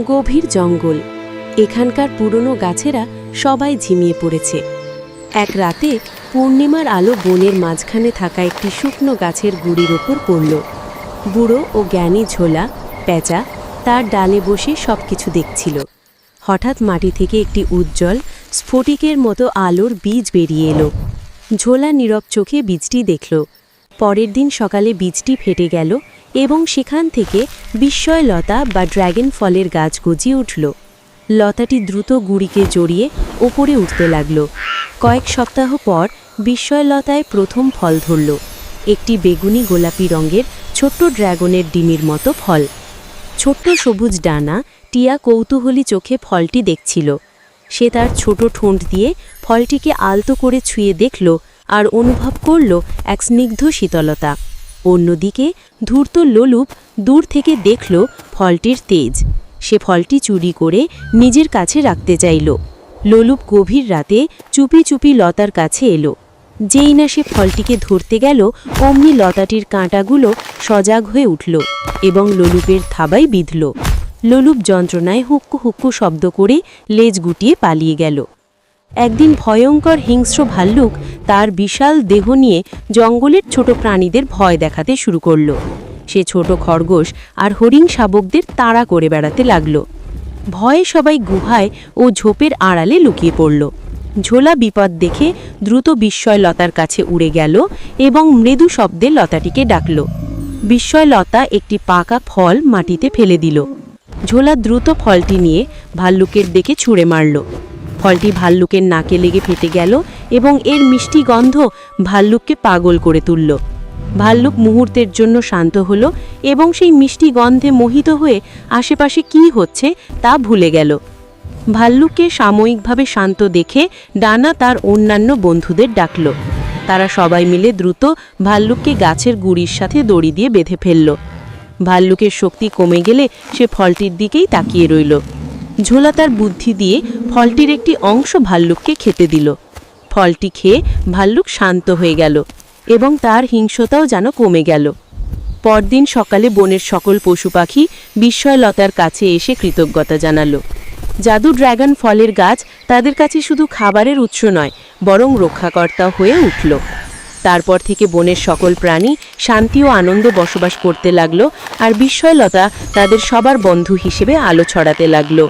গভীর জঙ্গল। এখানকার পুরনো গাছেরা সবাই ঝিমিয়ে পড়েছে। এক রাতে পূর্ণিমার আলো বনের মাঝখানে থাকা একটি শুকনো গাছের গুড়ির ওপর পড়ল। বুড়ো ও জ্ঞানী ঝোলা, পেঁচা তার ডালে বসে সব কিছু দেখছিল। হঠাৎ মাটি থেকে একটি উজ্জ্বল, স্ফটিকের মতো আলোর বীজ বেরিয়ে এলো। ঝোলা নীরব চোখে বীজটি দেখল। পরের দিন সকালে বীজটি ফেটে গেল এবং সেখান থেকে বিস্ময়লতা বা ড্র্যাগন ফলের গাছ গজিয়ে উঠল। লতাটি দ্রুত গুড়িকে জড়িয়ে ওপরে উঠতে লাগল। কয়েক সপ্তাহ পর বিস্ময়লতায় প্রথম ফল ধরল। একটি বেগুনি গোলাপি রঙের ছোট্ট ড্র্যাগনের ডিমির মতো ফল। ছোট্ট সবুজ ডানা টিয়া কৌতূহলী চোখে ফলটি দেখছিল। সে তার ছোট ঠোঁট দিয়ে ফলটিকে আলতো করে ছুঁয়ে দেখল আর অনুভব করল এক স্নিগ্ধ শীতলতা। অন্যদিকে ধূর্ত লোলুপ দূর থেকে দেখল ফলটির তেজ। সে ফলটি চুরি করে নিজের কাছে রাখতে চাইল। লোলুপ গভীর রাতে চুপি চুপি লতার কাছে এলো। যেই না সে ফলটিকে ধরতে গেল, অমনি লতাটির কাঁটাগুলো সজাগ হয়ে উঠল এবং লোলুপের থাবায় বিঁধল। লোলুপ যন্ত্রণায় হুক্কু হুক্কু শব্দ করে লেজ গুটিয়ে পালিয়ে গেল। একদিন ভয়ঙ্কর হিংস্র ভাল্লুক তার বিশাল দেহ নিয়ে জঙ্গলের ছোট প্রাণীদের ভয় দেখাতে শুরু করল। সে ছোট খরগোশ আর হরিণ শাবকদের তাড়া করে বেড়াতে লাগল। ভয়ে সবাই গুহায় ও ঝোপের আড়ালে লুকিয়ে পড়ল। ঝোলা বিপদ দেখে দ্রুত বিস্ময়লতার কাছে উড়ে গেল এবং মৃদু শব্দে লতাটিকে ডাকল। বিস্ময়লতা একটি পাকা ফল মাটিতে ফেলে দিল। ঝোলা দ্রুত ফলটি নিয়ে ভাল্লুকের দিকে ছুঁড়ে মারল। ফলটি ভাল্লুকের নাকে লেগে ফেটে গেল এবং এর মিষ্টি গন্ধ ভাল্লুককে পাগল করে তুলল। ভাল্লুক মুহূর্তের জন্য শান্ত হলো এবং সেই মিষ্টি গন্ধে মোহিত হয়ে আশেপাশে কী হচ্ছে তা ভুলে গেল। ভাল্লুককে সাময়িকভাবে শান্ত দেখে ডানা তার অন্যান্য বন্ধুদের ডাকল। তারা সবাই মিলে দ্রুত ভাল্লুককে গাছের গুড়ির সাথে দড়ি দিয়ে বেঁধে ফেলল। ভাল্লুকের শক্তি কমে গেলে সে ফলটির দিকেই তাকিয়ে রইল। ঝোলা তার বুদ্ধি দিয়ে ফলটির একটি অংশ ভাল্লুককে খেতে দিল। ফলটি খেয়ে ভাল্লুক শান্ত হয়ে গেল এবং তার হিংসতাও যেন কমে গেল। পরদিন সকালে বনের সকল পশু পাখি বিস্ময়লতার কাছে এসে কৃতজ্ঞতা জানালো। জাদু ড্র্যাগন ফলের গাছ তাদের কাছে শুধু খাবারের উৎস নয়, বরং রক্ষাকর্তা হয়ে উঠল। তারপর থেকে বনের সকল প্রাণী শান্তি ও আনন্দে বসবাস করতে লাগল আর বিস্ময়লতা তাদের সবার বন্ধু হিসেবে আলো ছড়াতে লাগল।